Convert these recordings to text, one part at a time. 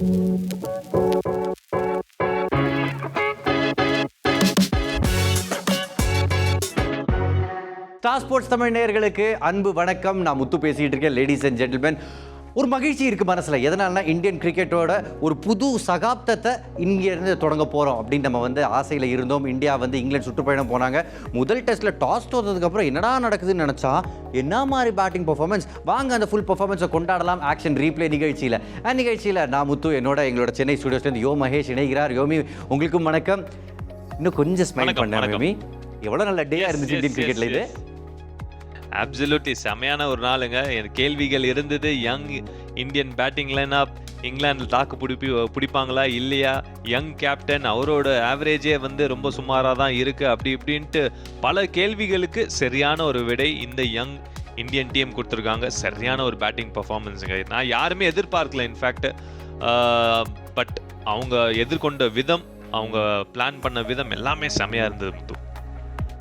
Star sports Tamil நேயர்களுக்கு அன்பு வணக்கம். நான் முத்து பேசிட்டு இருக்கேன். லேடிஸ் அண்ட் ஜென்டில்மேன் ஒரு மகிழ்ச்சி இருக்கு மனசுல. எதனாலனா இந்தியன் கிரிக்கெட்டோட ஒரு புது சகாப்தத்தை இங்க இருந்து தொடங்க போறோம் அப்படின்னு நம்ம வந்து ஆசையில இருந்தோம். இந்தியா வந்து இங்கிலாந்து சுற்றுப்பயணம் போனாங்க. முதல் டெஸ்ட்ல டாஸ் தோத்ததுக்கு அப்புறம் என்னடா நடக்குதுன்னு நினைச்சா என்ன மாதிரி பேட்டிங் பெர்ஃபார்மன்ஸ் வாங்க அந்த ஃபுல் பெர்ஃபார்மன்ஸை கொண்டாடலாம். ஆக்ஷன் ரீப்ளே நிகழ்ச்சியில. நிகழ்ச்சியில நான் முத்து என்னோட எங்களோட சென்னை ஸ்டுடியோஸ்லேருந்து யோ மகேஷ் இணைகிறார். யோமி உங்களுக்கும் வணக்கம். இன்னும் கொஞ்சம் ஸ்மைல். யோமி. எவ்வளவு நல்ல டேயா Yes, இருந்துச்சு இந்தியன் கிரிக்கெட்ல இது. அப்சல்யூட்லி செமையான ஒரு நாளுங்க. என் கேள்விகள் இருந்தது யங் இந்தியன் பேட்டிங் லைனப் இங்கிலாந்தில் தாக்கு பிடிப்பி பிடிப்பாங்களா இல்லையா? யங் கேப்டன் அவரோட ஆவரேஜே வந்து ரொம்ப சுமாராக தான் இருக்குது அப்படி இப்படின்ட்டு பல கேள்விகளுக்கு சரியான ஒரு விடை இந்த யங் இந்தியன் டீம் கொடுத்துருக்காங்க. சரியான ஒரு பேட்டிங் பர்ஃபார்மன்ஸுங்க நான் யாருமே எதிர்பார்க்கல இன்ஃபேக்ட் பட் அவங்க எதிர்கொண்ட விதம் அவங்க பிளான் பண்ண விதம் எல்லாமே செமையாக இருந்தது முத்து.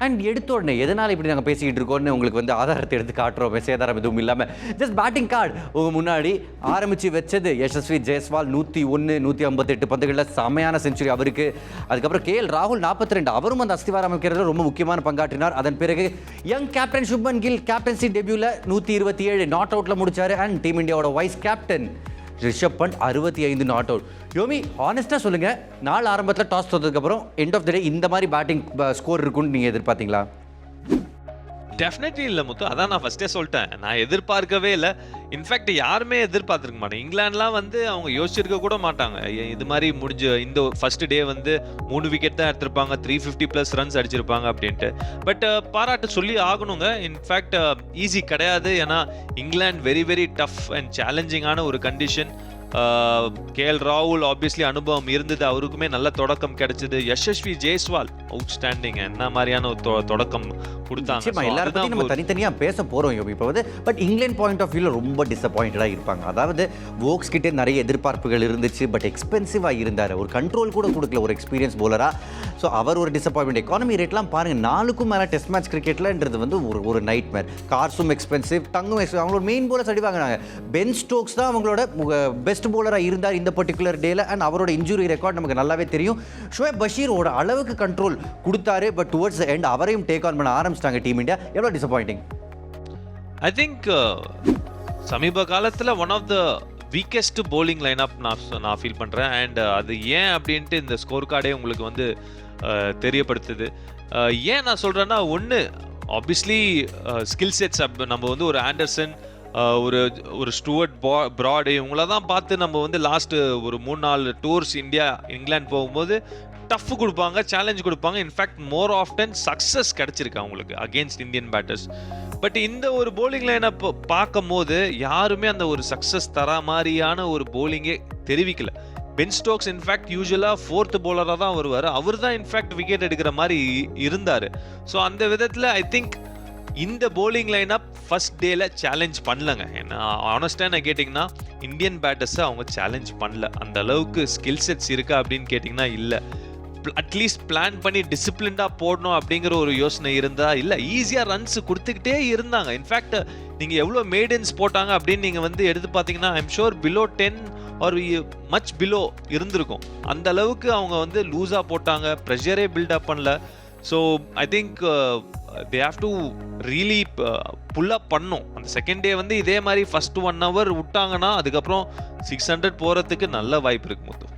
அண்ட் எடுத்த உடனே எதனால் இப்படி நாங்கள் பேசிக்கிட்டு இருக்கோம்னு உங்களுக்கு வந்து ஆதாரத்தை எடுத்து காட்டுறோம். சேதாரம் எதுவும் இல்லாமல் ஜஸ்ட் பேட்டிங் கார்டு உங்கள் முன்னாடி ஆரம்பித்து வச்சது யசஸ்வி ஜெயஸ்வால் நூற்றி ஒன்று நூற்றி ஐம்பத்தெட்டு பந்துகளில் செமையான செஞ்சுரி அவருக்கு. அதுக்கப்புறம் கே எல் ராகுல் நாற்பத்தி ரெண்டு அவரும் அந்த அஸ்திவாரம் அமைக்கிறதுல ரொம்ப முக்கியமான பங்காற்றினார். அதன் பிறகு young captain Shubman Gill captaincy டெபியூவில் நூற்றி இருபத்தி ஏழு நாட் அவுட்டில் முடித்தார் அண்ட் டீம் இந்தியாவோட வைஸ் கேப்டன் ரிஷப் பண்ட் அறுபத்தி ஐந்து நாட் அவுட் யோமி ஆனஸ்ட்டாக சொல்லுங்கள் நாள் ஆரம்பத்தில் டாஸ் தோத்ததுக்கப்புறம் எண்ட் ஆஃப் த டே இந்த மாதிரி பேட்டிங் ஸ்கோர் இருக்குன்னு நீங்கள் எதிர்பார்த்தீங்களா? டெஃபினெட்லி இல்லை முத்து. அதான் நான் ஃபர்ஸ்டே சொல்லிட்டேன். நான் எதிர்பார்க்கவே இல்லை. இன்ஃபேக்ட் யாருமே எதிர்பார்த்துருக்க மாட்டேன் இங்கிலாந்துலாம் வந்து அவங்க யோசிச்சிருக்க கூட மாட்டாங்க. இது மாதிரி முடிஞ்ச இந்த ஃபர்ஸ்ட் டே வந்து மூணு விக்கெட் தான் எடுத்திருப்பாங்க. த்ரீ ஃபிஃப்டி ப்ளஸ் ரன்ஸ் அடிச்சிருப்பாங்க அப்படின்ட்டு. பட் uh, பாராட்டு சொல்லி ஆகணுங்க. இன்ஃபேக்ட் ஈஸி uh, கிடையாது. ஏன்னா England very very tough and சேலஞ்சிங்கான ஒரு கண்டிஷன் கே எல் ராகுல் ஆப்வியஸ்லி அனுபவம் இருந்தது. அவருக்குமே நல்ல தொடக்கம் கிடைச்சது. யசஸ்வி ஜெய்ஸ்வால் அவுட்ஸ்டாண்டிங் என்ன மாதிரியான ஒரு தொடக்கம் கொடுத்தாங்க. பத்தி நம்ம ஒரு- தனித்தனியா பேச போறோம் யோபி இப்போ வந்து பட் இங்கிலாந்து பாயிண்ட் ஆஃப் வியூல ரொம்ப டிசப்பாயிண்டடா இருப்பாங்க. அதாவது வோக்ஸ் கிட்டே நிறைய எதிர்பார்ப்புகள் இருந்துச்சு பட் எக்ஸ்பென்சிவா இருந்தாரு. ஒரு கண்ட்ரோல் கூட கொடுக்கல ஒரு எக்ஸ்பீரியன்ஸ் போலரா ஸோ அவர் ஒரு டிசப்பாயின்மெண்ட் எக்கானமி ரேட்லாம் பாருங்க நாலுக்கும் மேல டெஸ்ட் மேட்ச் கிரிக்கெட்லன்றது வந்து ஒரு ஒரு நைட் மேர் கார்ஸும் எக்ஸ்பென்சிவ் டங்கும் expensive. அவங்களோட மெயின் போலர்ஸ் அடி வாங்கினாங்க. பென் ஸ்டோக்ஸ் தான் அவங்களோட பெஸ்ட் போலராக இருந்தார் இந்த பர்டிகுலர் டேல அண்ட் அவரோட இன்ஜுரி ரெக்கார்ட் நமக்கு நல்லாவே தெரியும். ஷோயப் பஷீரோட அளவுக்கு கண்ட்ரோல் கொடுத்தாரு. பட் டுவர்ட்ஸ் எண்ட் அவரையும் டேக் ஆன் பண்ண ஆரம்பிச்சிட்டாங்க டீம் இந்தியா எவ்வளோ டிசப்பாயிண்டிங் ஐ திங்க் சமீப காலத்துல one of the weakest line up நான் நான் ஃபீல் பண்றேன். அண்ட் uh, அது ஏன் அப்படின்ட்டு இந்த ஸ்கோர் கார்டே உங்களுக்கு வந்து uh, தெரியப்படுத்துது. Uh, ஏன் நான் சொல்றேன்னா ஒன்று ஆப்வியஸ்லி ஸ்கில் செட்ஸ் நம்ம வந்து ஒரு ஆண்டர்சன் ஒரு ஒரு ஸ்டூவர்ட் பா ப்ராடு இவங்கள தான் பார்த்து நம்ம வந்து லாஸ்ட்டு ஒரு மூணு நாலு டூர்ஸ் இந்தியா இங்கிலாந்து போகும்போது டஃப் கொடுப்பாங்க சேலஞ்ச் கொடுப்பாங்க. இன்ஃபேக்ட் மோர் ஆஃப்டன் சக்ஸஸ் கிடச்சிருக்கு அவங்களுக்கு அகேன்ஸ்ட் இந்தியன் பேட்டர்ஸ் பட் இந்த ஒரு bowling லைனை பார்க்கும் போது யாருமே அந்த ஒரு சக்ஸஸ் தர மாதிரியான ஒரு போலிங்கே தெரிவிக்கல. பென் ஸ்டோக்ஸ் இன்ஃபேக்ட் யூஸ்வலாக ஃபோர்த் போலராக தான் வருவார். அவர் தான் இன்ஃபேக்ட் விக்கெட் எடுக்கிற மாதிரி இருந்தார். ஸோ அந்த விதத்தில் ஐ திங்க் இந்த போலிங் லைனப் ஃபஸ்ட் டேல சேலஞ்ச் பண்ணலங்க. ஏன்னா ஆனஸ்டாக நான் கேட்டிங்கன்னா இந்தியன் பேட்டர்ஸை அவங்க சேலஞ்ச் பண்ணல. அந்த அளவுக்கு ஸ்கில் செட்ஸ் இருக்கா அப்படின்னு கேட்டிங்கன்னா இல்லை. அட்லீஸ்ட் பிளான் பண்ணி டிசிப்ளின்டாக போடணும் அப்படிங்கிற ஒரு யோசனை இருந்தா இல்லை ஈஸியாக ரன்ஸ் கொடுத்துக்கிட்டே இருந்தாங்க. இன்ஃபேக்ட் நீங்கள் எவ்வளோ மேடன்ஸ் போட்டாங்க அப்படின்னு நீங்கள் வந்து எடுத்து பார்த்தீங்கன்னா I'm sure below ten or much below இருந்திருக்கும். அந்த அளவுக்கு அவங்க வந்து லூஸாக போட்டாங்க. ப்ரெஷரே பில்டப் பண்ணல. So I think they have to really pull up பண்ணும். அந்த செகண்ட் டே வந்து இதே மாதிரி ஃபர்ஸ்ட் ஒன் ஹவர் விட்டாங்கன்னா அதுக்கப்புறம் சிக்ஸ் ஹண்ட்ரட் போகிறதுக்கு நல்ல வாய்ப்பு இருக்கு மொத்தம்.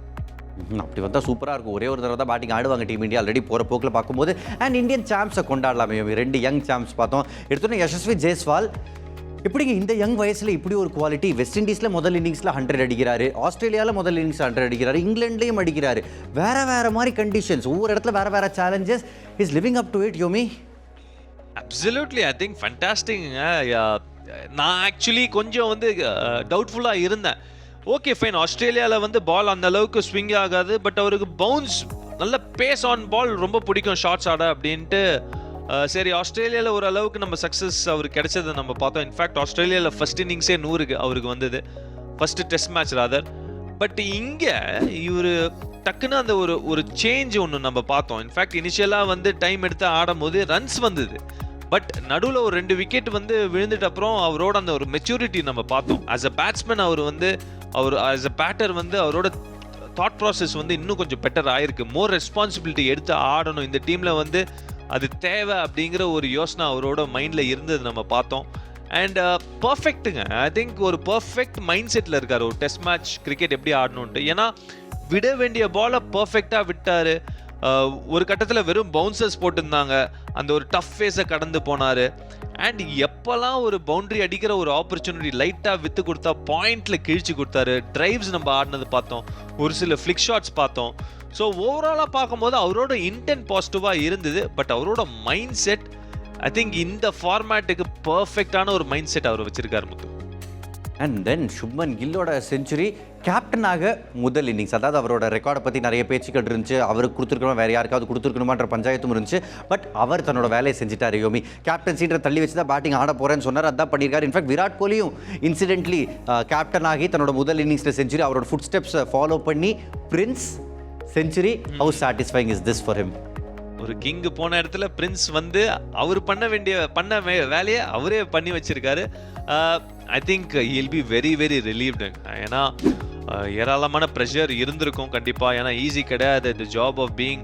அப்படி வந்தால் சூப்பராக இருக்கும். ஒரே ஒரு தடவை தான் பேட்டிங் ஆடுவாங்க டீம் இந்தியா ஆல்ரெடி போகிற போக்கில் பார்க்கும்போது அண்ட் இந்தியன் சாம்ப்ஸை கொண்டாடலாமே. ரெண்டு யங் சாம்ப்ஸ் பார்த்தோம். எடுத்தோன்னே யசஸ்வி ஜெய்ஸ்வால் எப்படிங்க இந்த யங் வயசில் இப்படி ஒரு குவாலிட்டி வெஸ்ட் இண்டீஸில் முதல் இன்னிங்ஸில் ஹண்ட்ரட் அடிக்கிறாரு ஆஸ்திரேலியாவில் முதல் இன்னிங்ஸ் ஹண்ட்ரட் அடிக்கிறாரு இங்கிலாண்ட்லேயும் அடிக்கிறாரு. வேற வேற மாதிரி கண்டிஷன்ஸ் ஒவ்வொரு இடத்துல வேற வேற challenges is living up to it யோமி absolutely I think ஃபண்டாஸ்டிங்க நான் ஆக்சுவலி கொஞ்சம் வந்து uh, டவுட்ஃபுல்லாக இருந்தேன். ஓகே ஃபைன் ஆஸ்திரேலியாவில் வந்து பால் அந்த அளவுக்கு ஸ்விங் ஆகாது பட் அவருக்கு பவுன்ஸ் நல்ல பேஸ் ஆன் பால் ரொம்ப பிடிக்கும் ஷார்ட்ஸ் ஆட அப்படின்ட்டு. சரி ஆஸ்திரேலியாவில் ஓரளவுக்கு நம்ம சக்ஸஸ் அவருக்கு கிடைச்சதை நம்ம பார்த்தோம். இன்ஃபேக்ட் ஆஸ்திரேலியாவில் ஃபர்ஸ்ட் இன்னிங்ஸே நூறுக்கு அவருக்கு வந்தது. First test match rather but இங்கே இவர் டக்குன்னு அந்த ஒரு ஒரு சேஞ்ச் ஒன்று நம்ம பார்த்தோம். இன்ஃபேக்ட் இனிஷியலாக வந்து டைம் எடுத்து ஆடும்போது ரன்ஸ் வந்தது. பட் நடுவில் ஒரு ரெண்டு விக்கெட் வந்து விழுந்துட்ட அப்புறம் அவரோட அந்த ஒரு மெச்சூரிட்டி நம்ம பார்த்தோம். ஆஸ் அ பேட்ஸ்மேன் அவர் வந்து அவர் ஆஸ் அ பேட்டர் வந்து அவரோட தாட் ப்ராசஸ் வந்து இன்னும் கொஞ்சம் பெட்டர் ஆயிருக்கு. மோர் ரெஸ்பான்சிபிலிட்டி எடுத்து ஆடணும். இந்த டீமில் வந்து அது தேவை அப்படிங்கிற ஒரு யோசனை அவரோட மைண்டில் இருந்தது நம்ம பார்த்தோம். அண்ட் பர்ஃபெக்ட்டுங்க ஐ திங்க் ஒரு பர்ஃபெக்ட் மைண்ட் செட்டில் இருக்கார். ஒரு டெஸ்ட் மேட்ச் கிரிக்கெட் எப்படி ஆடணுன்ட்டு ஏன்னா விட வேண்டிய பாலை பர்ஃபெக்டாக விட்டார். ஒரு கட்டத்தில் வெறும் பவுன்சர்ஸ் போட்டிருந்தாங்க. அந்த ஒரு டஃப் ஃபேஸை கடந்து போனார். அண்ட் எப்போல்லாம் ஒரு பவுண்ட்ரி அடிக்கிற ஒரு ஆப்பர்ச்சுனிட்டி லைட்டாக விற்று கொடுத்தா பாயிண்டில் கிழிச்சு கொடுத்தாரு. ட்ரைவ்ஸ் நம்ம ஆடினது பார்த்தோம். ஒரு சில ஃப்ளிக் ஷாட்ஸ் பார்த்தோம். ஸோ ஓவராலாக பார்க்கும்போது அவரோட இன்டென்ட் பாசிட்டிவாக இருந்தது பட் அவரோட மைண்ட் செட் ஐ திங்க் இந்த ஃபார்மேட்டுக்கு பர்ஃபெக்டான ஒரு மைண்ட் செட் அவர் வச்சிருக்காரு முத்து. அண்ட் தென் சுப்மன் கில்லோட செஞ்சுரி கேப்டனாக முதல் இன்னிங்ஸ் அதாவது அவரோட ரெக்கார்டை பற்றி நிறைய பேச்சுக்கள் இருந்துச்சு. அவருக்கு கொடுத்துருக்கணும் வேறு யாருக்காவது கொடுத்துருக்கணுமான்ற பஞ்சாயத்தும் இருந்துச்சு. பட் அவர் தன்னோட வேலையை செஞ்சுட்டார் யோமி. கேப்டன்சின்ற தள்ளி வச்சு தான் பேட்டிங் ஆட போகிறேன்னு சொன்னார். அதான் பண்ணியிருக்காரு. இன்ஃபேக்ட் விராட் கோலியும் இன்சிடென்ட்லி கேப்டன் ஆகி தன்னோட முதல் இன்னிங்ஸில் செஞ்சுரி அவரோட ஃபுட் ஸ்டெப்ஸை ஃபாலோ பண்ணி prince century how satisfying is this for him ஒரு கிங்கு போன இடத்துல பிரின்ஸ் வந்து அவர் பண்ண வேண்டிய பண்ண வே- வேலையை அவரே பண்ணி வச்சிருக்காரு. I think I'll be very very relieved ஏன்னா ஏராளமான ப்ரெஷர் இருந்திருக்கும் கண்டிப்பாக ஏன்னா ஈஸி கிடையாது. இந்த ஜாப் ஆஃப் பீயிங்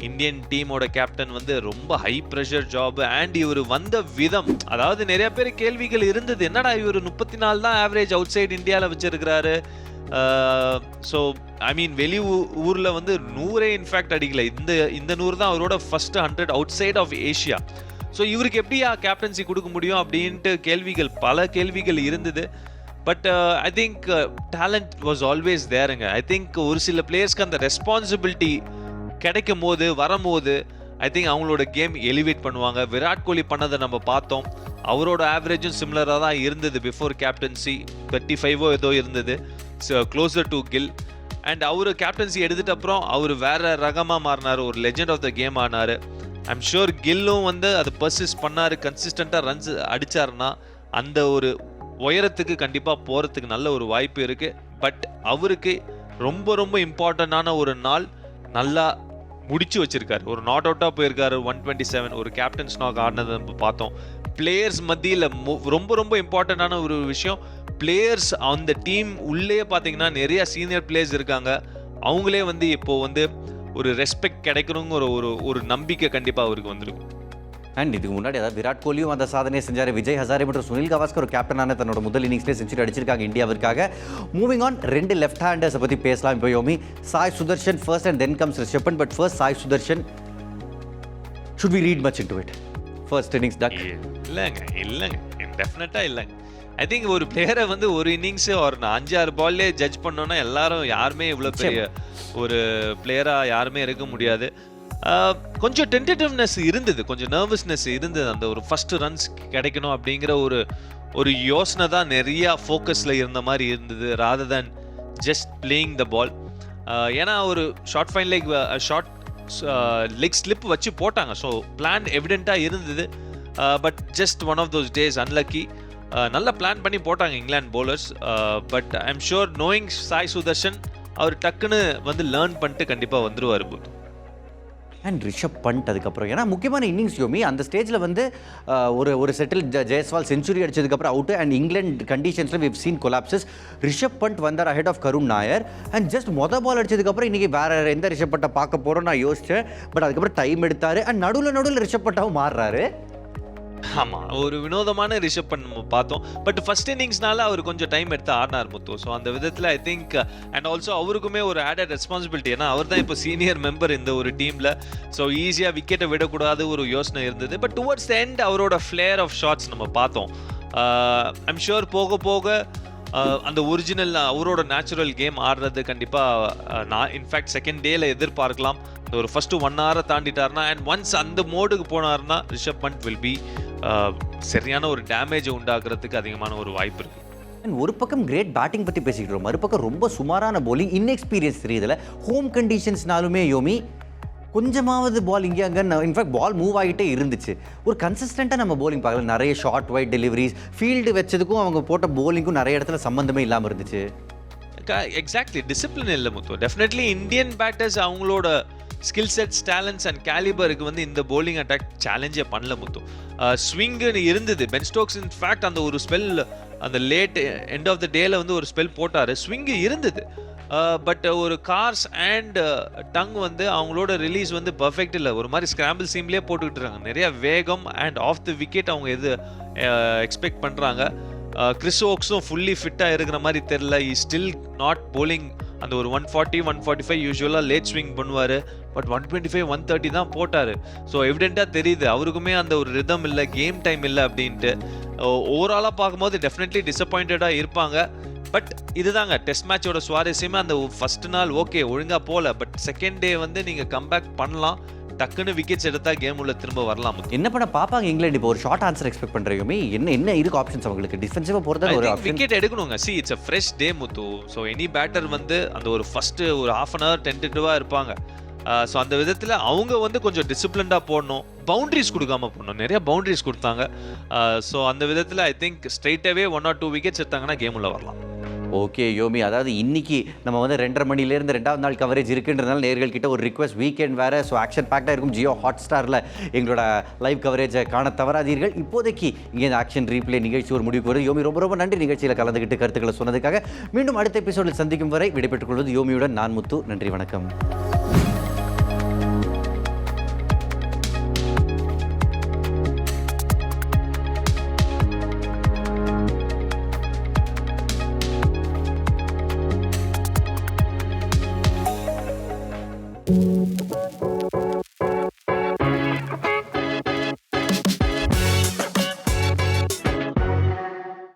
இந்தியன் டீமோட கேப்டன் வந்து ரொம்ப ஹை ப்ரெஷர் ஜாப் அண்ட் இவர் வந்த விதம் அதாவது நிறைய பேர் கேள்விகள் இருந்தது. என்னடா இவர் முப்பத்தி நாலு தான் ஆவரேஜ் அவுட் சைடு இந்தியாவில் வச்சிருக்கிறாரு? ஸோ ஐ மீன் வெளி ஊரில் வந்து நூறே இன்ஃபேக்ட் அடிக்கல. இந்த இந்த நூறு தான் அவரோட first hundred outside of Asia so இவருக்கு எப்படியா கேப்டன்சி கொடுக்க முடியும் அப்படின்ட்டு கேள்விகள் பல கேள்விகள் இருந்தது. But I think talent was always தேருங்க I think ஒரு சில பிளேயர்ஸ்க்கு அந்த ரெஸ்பான்சிபிலிட்டி கிடைக்கும் போது வரும்போது ஐ திங்க் அவங்களோட கேம் எலிவேட் பண்ணுவாங்க. விராட் கோலி பண்ணதை நம்ம பார்த்தோம். அவரோட ஆவரேஜும் சிமிலராக தான் இருந்தது பிஃபோர் கேப்டன்சி தேர்ட்டி ஃபைவோ ஏதோ இருந்தது. க்ளோசர் டு கில் அண்ட் அவர் கேப்டன்சி எடுத்துட்ட அப்புறம் அவர் வேற ரகமாக மாறினார். ஒரு லெஜெண்ட் ஆஃப் த கேம் ஆனார். ஐம் ஷூர் கில்லும் வந்து அதை பர்சிஸ் பண்ணார் கன்சிஸ்டண்ட்டாக ரன்ஸ் அடிச்சாருன்னா அந்த ஒரு உயரத்துக்கு கண்டிப்பாக போகிறதுக்கு நல்ல ஒரு வாய்ப்பு இருக்குது பட் அவருக்கு ரொம்ப ரொம்ப இம்பார்ட்டண்ட்டான ஒரு நாள் நல்லா முடிச்சு வச்சிருக்காரு. ஒரு நாட் அவுட்டாக போயிருக்காரு ஒன் டுவெண்ட்டி செவன் ஒரு கேப்டன் நாக் ஆடினதை நம்ம பார்த்தோம். பிளேயர்ஸ் மத்தியில் ரொம்ப ரொம்ப இம்பார்ட்டண்ட்டான ஒரு விஷயம் பிளேயர்ஸ் அந்த டீம் உள்ளே பார்த்தீங்கன்னா நிறைய சீனியர் பிளேயர்ஸ் இருக்காங்க. அவங்களே வந்து இப்போ வந்து ஒரு ரெஸ்பெக்ட் கிடைக்கணுங்கிற ஒரு ஒரு நம்பிக்கை கண்டிப்பாக அவருக்கு வந்திருக்கும் அண்ட் இதுக்கு முன்னாடி அதாவது விராட் கோலியும் அந்த சாதனையை செஞ்சார். விஜய் ஹசாரே மற்றும் சுனில் கவாஸ்கர் ஒரு கேப்டனான தன்னோட முதல் இன்னிங்ஸ்லேயே செஞ்சுரி அடிச்சிருக்காங்க இந்தியாவிற்காக. மூவிங் ஆன் ரெண்டு லெஃப்ட் ஹேண்டர்ஸை பற்றி பேசலாம் இப்போ யோமி. Sai Sudharshan first and then comes Rishabh Pant but first Sai Sudharshan should we read much into it first innings duck இல்லைங்க இல்லைங்க டெஃபினட்டாக இல்லைங்க. ஐ திங்க் ஒரு பிளேயரை வந்து ஒரு இன்னிங்ஸ் ஒரு அஞ்சு ஆறு பால்லே ஜட்ஜ் பண்ணோன்னா எல்லாரும் யாருமே இவ்வளோ பெரிய ஒரு பிளேயராக யாருமே இருக்க முடியாது. கொஞ்சம் டென்டேட்டிவ்னஸ் இருந்தது. கொஞ்சம் நர்வஸ்னஸ் இருந்தது. அந்த ஒரு ஃபர்ஸ்ட் ரன்ஸ் கிடைக்கணும் அப்படிங்கிற ஒரு ஒரு யோசனை தான் நிறையா ஃபோக்கஸில் இருந்த மாதிரி இருந்தது rather than just playing the ball ஏன்னா ஒரு short fine like short leg slip வச்சு போட்டாங்க. ஸோ பிளான் எவிடெண்ட்டாக இருந்தது. But just one of those days unlucky நல்ல பிளான் பண்ணி போட்டாங்க England bowlers but I am sure knowing Sai Sudharshan அவர் டக்குன்னு வந்து லேர்ன் பண்ணிட்டு கண்டிப்பாக வந்துருவார் புத் அண்ட் ரிஷப் பண்ட் அதுக்கப்புறம். ஏன்னா முக்கியமான இன்னிங்ஸ் யோமி அந்த ஸ்டேஜில் வந்து ஒரு ஒரு செட்டில் ஜெயஸ்வால் செஞ்சுரி அடிச்சதுக்கப்புறம் out and England கண்டிஷன்ஸில் we've seen collapses Rishabh Pant வந்தார் ahead of Karun Nair and just மொத பால் அடிச்சதுக்கப்புறம் இன்றைக்கி வேறு எந்த ரிஷப் பட்டை பார்க்க போகிறோம் நான் யோசிச்சேன். பட் அதுக்கப்புறம் டைம் எடுத்தார். அண்ட் நடுவில் நடுவில் ரிஷப் பட்டாவும் மாறுறாரு. ஆமா ஒரு வினோதமான ரிஷப் பண்ண நம்ம பார்த்தோம். பட் ஃபர்ஸ்ட் இன்னிங்ஸ்னால அவர் கொஞ்சம் டைம் எடுத்து ஆடினார் முத்து. ஸோ அந்த விதத்தில் ஐ திங்க் அண்ட் ஆல்சோ அவருக்குமே ஒரு ஆடட் ரெஸ்பான்சிபிலிட்டி ஏன்னா அவர் தான் இப்போ சீனியர் மெம்பர் இந்த ஒரு டீமில் ஸோ ஈஸியாக விக்கெட்டை விடக்கூடாது ஒரு யோசனை இருந்தது. பட் டுவர்ட்ஸ் த எண்ட் அவரோட ஃப்ளேர் ஆஃப் ஷாட்ஸ் நம்ம பார்த்தோம். Uh, ஐம் ஷுர் போக போக uh, அந்த ஒரிஜினல் அவரோட நேச்சுரல் கேம் ஆடுறது கண்டிப்பாக uh, நான் இன்ஃபேக்ட் செகண்ட் டேல எதிர்பார்க்கலாம். இந்த ஒரு ஃபர்ஸ்ட் ஒன் ஹவரை தாண்டிட்டாருன்னா அண்ட் ஒன்ஸ் அந்த மோடுக்கு போனாருன்னா ரிஷப் பண்ட் வில் பி சரியான ஒரு டேமேஜை உண்டாக்குறதுக்கு அதிகமான ஒரு வாய்ப்பு இருக்கு. அண்ட் ஒரு பக்கம் கிரேட் பேட்டிங் பற்றி பேசிக்கிட்டு மறுபக்கம் ரொம்ப சுமாரான bowling இன்எக்ஸ்பீரியன்ஸ் தெரியுதுல ஹோம் கண்டிஷன்ஸ்னாலுமே யோமி கொஞ்சமாவது பால் இங்கே அங்கே இன்ஃபேக்ட் பால் மூவ் ஆகிட்டே இருந்துச்சு. ஒரு கன்சிஸ்டண்ட்டாக நம்ம bowling பார்க்கல நிறைய ஷார்ட் வைட் டெலிவரிஸ் ஃபீல்டு வச்சதுக்கும் அவங்க போட்ட bowlingக்கும் நிறைய இடத்துல சம்மந்தமே இல்லாமல் இருந்துச்சு. எக்ஸாக்ட்லி டிசிப்ளின் இல்லை முத்து. டெஃபினெட்லி இந்தியன் பேட்டர்ஸ் அவங்களோட ஸ்கில் செட்ஸ் டேலண்ட்ஸ் அண்ட் கேலிபருக்கு வந்து இந்த போலிங் அட்டாக் சேலஞ்சே பண்ணல முத்து. ஸ்விங்குன்னு இருந்தது. பென் ஸ்டோக்ஸ் இன்ஃபேக்ட் அந்த ஒரு ஸ்பெல் அந்த லேட் எண்ட் ஆஃப் த டேல வந்து ஒரு ஸ்பெல் போட்டார். ஸ்விங்கு இருந்தது. பட் ஒரு கார்ஸ் அண்ட் டங் வந்து அவங்களோட ரிலீஸ் வந்து பர்ஃபெக்ட் இல்லை. ஒரு மாதிரி ஸ்கிராம்பிள் சீம்லேயே போட்டுக்கிட்டு இருக்காங்க. நிறைய வேகம் அண்ட் ஆஃப் த விக்கெட் அவங்க எது எக்ஸ்பெக்ட் பண்ணுறாங்க கிறிஸ் ஓக்ஸும் ஃபுல்லி ஃபிட்டாக இருக்கிற மாதிரி தெரில இ ஸ்டில் நாட் போலிங் அந்த ஒரு one forty one forty five யூஸ்வலாக லேட் ஸ்விங் பண்ணுவார். But one twenty five one thirty தான் போட்டார். ஸோ எவிடெண்ட்டாக தெரியுது. அவருக்குமே அந்த ஒரு ரிதம் இல்லை கேம் டைம் இல்லை அப்படின்ட்டு. ஓவராலாக பார்க்கும்போது டெஃபினெட்லி டிசப்பாயிண்டடாக இருப்பாங்க. பட் இதுதாங்க டெஸ்ட் மேட்சோட சுவாரஸ்யமே. அந்த ஃபஸ்ட் நாள் ஓகே ஒழுங்காக போகல பட் செகண்ட் டே வந்து நீங்கள் கம்பேக் பண்ணலாம். டக்குன்னு விக்கெட்ஸ் எடுத்தா கேம் உள்ள திரும்ப வரலாம் என்ன பண்ண பாப்பாங்க இங்கிலாந்து இப்போ ஒரு ஷார்ட் ஆன்சர் எக்ஸ்பெக்ட் பண்றீங்க என்ன என்ன இருக்கு ஆப்ஷன்ஸ் அவங்களுக்கு? டிஃபென்சிவா போறதா ஒரு wicket எடுக்கணுங்க. See it's a fresh day Muthu. So any batter வந்து அந்த ஒரு ஃபர்ஸ்ட் ஒரு ஹாஃப் அன் ஹவர் டென்டேட்டிவாக இருப்பாங்க. ஸோ அந்த விதத்தில் அவங்க வந்து கொஞ்சம் டிசிப்ளின்டாக போடணும். பவுண்டரிஸ் கொடுக்காம போடணும். நிறைய பவுண்டரிஸ் கொடுத்தாங்க. ஸோ அந்த விதத்தில் ஐ திங்க் ஸ்ட்ரைட்டாகவே ஒன் ஆர் டூ விக்கெட்ஸ் எடுத்தாங்கன்னா கேம் உள்ள வரலாம். ஓகே யோமி. அதாவது இன்னைக்கு நம்ம வந்து ரெண்டரை மணிலேருந்து ரெண்டாவது நாள் கவரேஜ் இருக்குன்றதுனால நேர்கள் கிட்ட ஒரு ரிக்வஸ்ட் வீக்கெண்ட் வேறு. ஸோ ஆக்ஷன் பேக்டாக இருக்கும். ஜியோ ஹாட் ஸ்டாரில் எங்களோட லைவ் கவரேஜை காண தவறாதீர்கள். இப்போதைக்கு இங்கே இந்த ஆக்ஷன் ரீப்ளே நிகழ்ச்சி ஒரு முடிவுக்கு வருது. யோமி ரொம்ப ரொம்ப நன்றி. நிகழ்ச்சியில் கலந்துக்கிட்டு கருத்துக்களை சொன்னதுக்காக. மீண்டும் அடுத்த எபிசோடில் சந்திக்கும் வரை விடைபெற்றுக் கொள்வது யோமியுடன் நான் முத்து. நன்றி வணக்கம்.